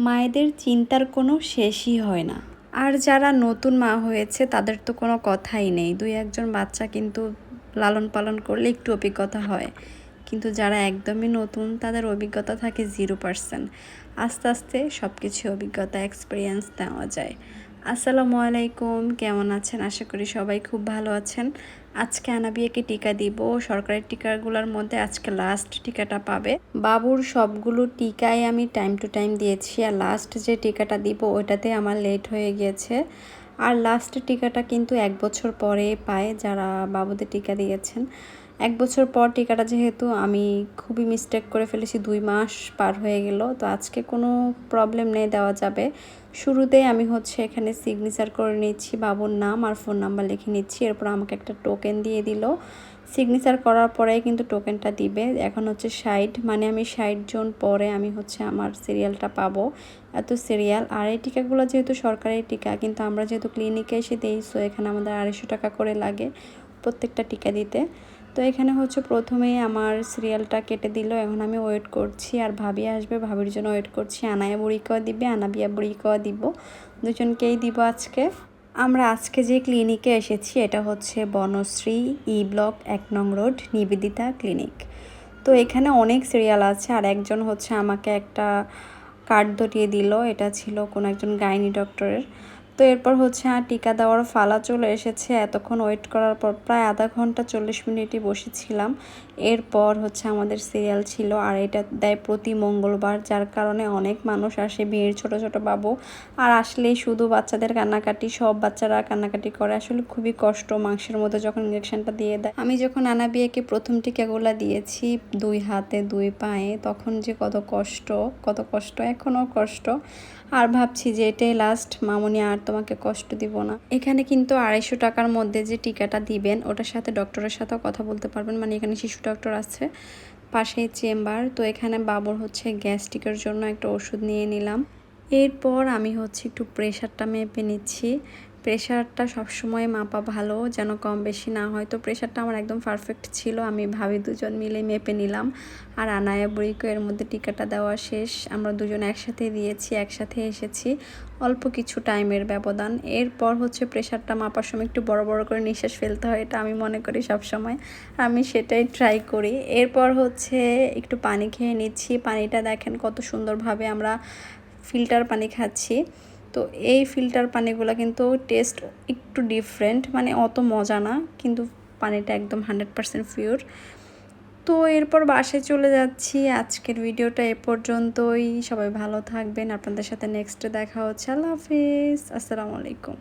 মায়েদের চিন্তার কোনো শেষই হয় না। আর যারা নতুন মা হয়েছে, তাদের তো কোনো কথাই নেই। দুই একজন বাচ্চা কিন্তু লালন পালন করলে একটু অভিজ্ঞতা হয়। কিন্তু যারা একদমই নতুন, তাদের অভিজ্ঞতা থাকে জিরো পার্সেন্ট আস্তে আস্তে সব কিছু অভিজ্ঞতা এক্সপিরিয়েন্স নেওয়া যায়। আসসালামু আলাইকুম, কেমন আছেন? আশা করি সবাই খুব ভালো আছেন। আজকে আনাবিয়াকে টিকা দিব? সরকারি টিকাগুলোর মধ্যে আজকে লাস্ট টিকাটা পাবে। বাবুর সবগুলো টিকাই আমি টাইম টু টাইম দিয়েছি আর লাস্ট যে টিকাটা দিব ওইটাতে আমার লেট হয়ে গিয়েছে। আর লাস্ট টিকাটা কিন্তু এক বছর পরে পায় যারা বাবুদের টিকা দিয়েছেন। এক বছর পর টিকাটা যেহেতু আমি খুবই মিস্টেক করে ফেলেছি, দুই মাস পার হয়ে গেল, তো আজকে কোনো প্রবলেম নেই, দেওয়া যাবে। শুরুতেই আমি হচ্ছে এখানে সিগনেচার করে নিচ্ছি, বাবুর নাম আর ফোন নাম্বার লিখে নিচ্ছি, এরপর আমাকে একটা টোকেন দিয়ে দিল। সিগনেচার করার পরে কিন্তু টোকেনটা দিবে। এখন হচ্ছে ষাট মানে আমি ষাট জন পরে আমি হচ্ছে আমার সিরিয়ালটা পাবো। এত সিরিয়াল আর এই টিকাগুলো যেহেতু সরকারি টিকা, কিন্তু আমরা যেহেতু ক্লিনিকে এসে দিই সো এখানে আমাদের আড়াইশো টাকা করে লাগে প্রত্যেকটা টিকা দিতে। তো এখানে হচ্ছে প্রথমেই আমার সিরিয়ালটা কেটে দিল। এখন আমি ওয়েট করছি আর ভাবি আসবে। ভাবির জন্য ওয়েট করছি। আনায়া বুড়িকেও দিবে, আনাবিয়া বুড়িকেও দিব। দুজনকেই দিব আজকে। আমরা আজকে যে ক্লিনিকে এসেছি, এটা হচ্ছে বনশ্রী ই ব্লক এক নং রোড নিবেদিতা ক্লিনিক তো এখানে অনেক সিরিয়াল আছে আর একজন হচ্ছে আমাকে একটা কার্ড ধরিয়ে দিল। এটা ছিল কোনো একজন গাইনি ডক্টরের তো এরপর হচ্ছে আর টিকা দেওয়ার ফালা চলে এসেছে। এতক্ষণ ওয়েট করার পর প্রায় আধা ঘণ্টা চল্লিশ মিনিটই বসেছিলাম। এরপর হচ্ছে আমাদের সিরিয়াল ছিল আর এটা দেয় প্রতি মঙ্গলবার, যার কারণে অনেক মানুষ আসে, ভিড়, ছোট ছোট বাবু। আর আসলেই শুধু বাচ্চাদের কান্নাকাটি, সব বাচ্চারা কান্নাকাটি করে। আসলে খুবই কষ্ট মাংসের মধ্যে যখন ইঞ্জেকশনটা দিয়ে দেয়। আমি যখন আনাবিয়াকে প্রথম টিকাগুলো দিয়েছি দুই হাতে, দুই পায়ে, তখন যে কত কষ্ট কত কষ্ট, এখনও কষ্ট। আর ভাবছি যে এটাই লাস্ট মামুনি আর তোমাকে কষ্ট দিব না। এখানে কিন্তু আড়াইশো টাকার মধ্যে যে টিকাটা দিবেন, ওটার সাথে ডক্টরের সাথেও কথা বলতে পারবেন। মানে এখানে শিশু ডক্টর আছে, পাশেই চেম্বার। তো এখানে বাবর হচ্ছে গ্যাস্ট্রিকের জন্য একটা ওষুধ নিয়ে নিলাম। এরপর আমি হচ্ছে একটু প্রেশারটা মেপে নিচ্ছি। প্রেশারটা সবসময় মাপা ভালো, যেন কম বেশি না হয়। তো প্রেশারটা আমার একদম পারফেক্ট ছিল, আমি ভাবি দুজন মিলে মেপে নিলাম। আর আনায়া বুড়িকে এর মধ্যে টিকাটা দেওয়া শেষ। আমরা দুজন একসাথে দিয়েছি, একসাথে এসেছি। অল্প কিছু টাইমের ব্যবধান। এরপর হচ্ছে প্রেশারটা মাপার সময় একটু বড় বড় করে নিঃশ্বাস ফেলতে হয়, এটা আমি মনে করি সব সময় আমি সেটাই ট্রাই করি। এরপর হচ্ছে একটু পানি খেয়ে নিচ্ছি। পানিটা দেখেন কত সুন্দরভাবে আমরা ফিল্টার পানি খাচ্ছি। তো এই ফিল্টার পানিগুলো কিন্তু টেস্ট একটু ডিফারেন্ট মানে অত মজা না, কিন্তু পানিটা একদম হান্ড্রেড পারসেন্ট পিওর তো এরপর বাসায় চলে যাচ্ছি। আজকের ভিডিওটা এ পর্যন্তই। সবাই ভালো থাকবেন। আপনাদের সাথে নেক্সটে দেখা হচ্ছে। আল্লাহ হাফিজ। আসসালামু আলাইকুম।